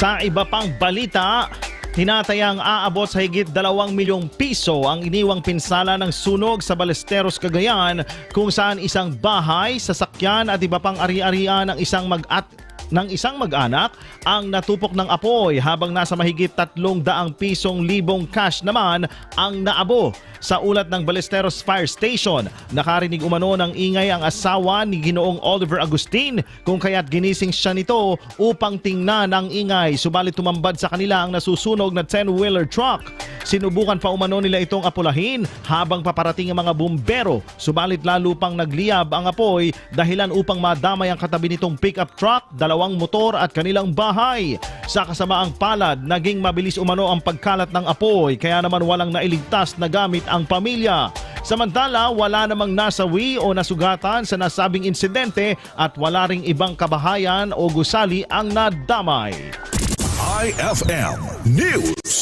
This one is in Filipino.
Sa iba pang balita, tinatayang aabot sa higit 2 milyong piso ang iniwang pinsala ng sunog sa Balesteros, Cagayan kung saan isang bahay, sasakyan at iba pang ari-arian ng isang mag-at ng isang mag-anak ang natupok ng apoy habang nasa mahigit 300 pisong libong cash naman ang naabo. Sa ulat ng Balesteros Fire Station, nakarinig umano ng ingay ang asawa ni Ginoong Oliver Agustin kung kaya't ginising siya nito upang tingnan ang ingay subalit tumambad sa kanila ang nasusunog na 10-wheeler truck. Sinubukan pa umano nila itong apulahin habang paparating ang mga bumbero subalit lalo pang nagliyab ang apoy dahilan upang madamay ang katabi nitong pickup truck, dalawang motor at kanilang bahay. Sa kasamaang palad, naging mabilis umano ang pagkalat ng apoy kaya naman walang nailigtas na gamit ang pamilya. Samantala, wala namang nasawi o nasugatan sa nasabing insidente at wala ring ibang kabahayan o gusali ang nadamay. IFM News.